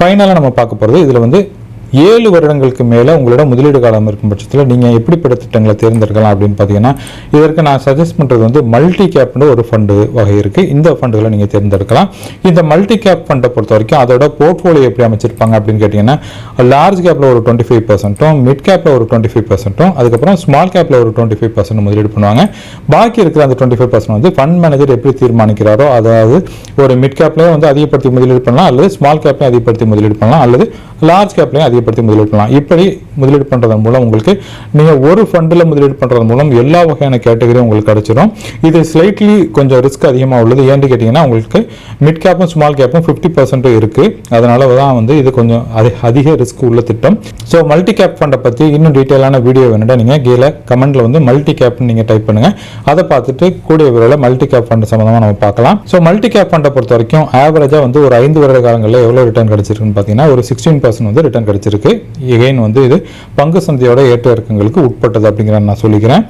ஃபைனலாக நம்ம பார்க்க போகிறது இதில் வந்து ஏழு வருடங்களுக்கு மேலே உங்களோட முதலீடு காலம் இருக்கும் பட்சத்தில் நீங்கள் எப்படிப்பட்ட திட்டங்களை தேர்ந்தெடுக்கலாம் அப்படின்னு பார்த்தீங்கன்னா இதற்கு நான் சஜஸ்ட் பண்ணுறது வந்து மல்டி கேப்னு ஒரு ஃபண்டு வகை இருக்குது இந்த ஃபண்டுகளை நீங்கள் தேர்ந்தெடுக்கலாம். இந்த மல்டி கேப் ஃபண்டை பொறுத்த வரைக்கும் அதோட போர்ட்ஃபோலியோ எப்படி அமைச்சிருப்பாங்க அப்படின்னு கேட்டிங்கன்னா லார்ஜ் கேப்பில் ஒரு டுவெண்ட்டி ஃபைவ் பர்சன்ட்டும் மிட் கேப்பில் ஒரு டுவெண்ட்டி ஃபைவ் பர்சன்ட்டும் அதுக்கப்புறம் ஸ்மால் கேப்பில் ஒரு டுவெண்ட்டி ஃபைவ் பர்சன்ட் முதலீடு பண்ணுவாங்க. பாக்கி இருக்கிற அந்த டுவெண்ட்டி ஃபைவ் பர்சன்ட் வந்து ஃபண்ட் மேனேஜர் எப்படி தீர்மானிக்கிறாரோ அதாவது ஒரு மிட் கேப்லேயே வந்து அதிகப்படுத்தி முதலீடு பண்ணலாம் அல்லது ஸ்மால் கேப்லேயும் அதிகப்படுத்தி முதலீடு பண்ணலாம் அல்லது லார்ஜ் கேப்லையும் அதிகப்படுத்தி முதலீடு பண்ணலாம். இப்படி முதலீடு பண்ணுறதன் மூலம் உங்களுக்கு நீங்கள் ஒரு ஃபண்டில் முதலீடு பண்ணுறது மூலம் எல்லா வகையான கேட்டகரியும் உங்களுக்கு கிடச்சிடும் இது ஸ்லைட்லி கொஞ்சம் ரிஸ்க் அதிகமாக உள்ளது. ஏன்னு கேட்டிங்கன்னா உங்களுக்கு மிட் கேப்பும் ஸ்மால் கேப்பும் ஃபிஃப்டி பர்சன்ட் இருக்குது அதனால தான் வந்து இது கொஞ்சம் அதி- அதிக ரிஸ்க் உள்ள திட்டம். ஸோ மல்டி கேப் ஃபண்டை பற்றி இன்னும் டீட்டெயிலான வீடியோ வேணும்னா நீங்கள் கீழே கமெண்ட்டில் வந்து மல்டி கேப்னு நீங்கள் டைப் பண்ணுங்கள் அதை பார்த்துட்டு கூடிய விரைவில் மல்டி கேப் ஃபண்ட் சம்மந்தமாக நம்ம பார்க்கலாம். ஸோ மல்டி கேப் ஃபண்டை பொறுத்த வரைக்கும் ஆவரேஜாக வந்து ஒரு ஐந்து வருட காலங்களில் எவ்வளோ ரிட்டர்ன் கிடச்சிருக்குன்னு பார்த்தீங்கன்னா ஒரு சிக்ஸ்டீன் பர்சன்ட் வந்து ரிட்டர்ன் கிடைச்சிருக்கு. எகைன் வந்து இது பங்கு சந்தையோட ஏற்ற இறக்கங்களுக்கு உட்பட்டது அப்படிங்கிறத நான் சொல்லிக்கிறேன்.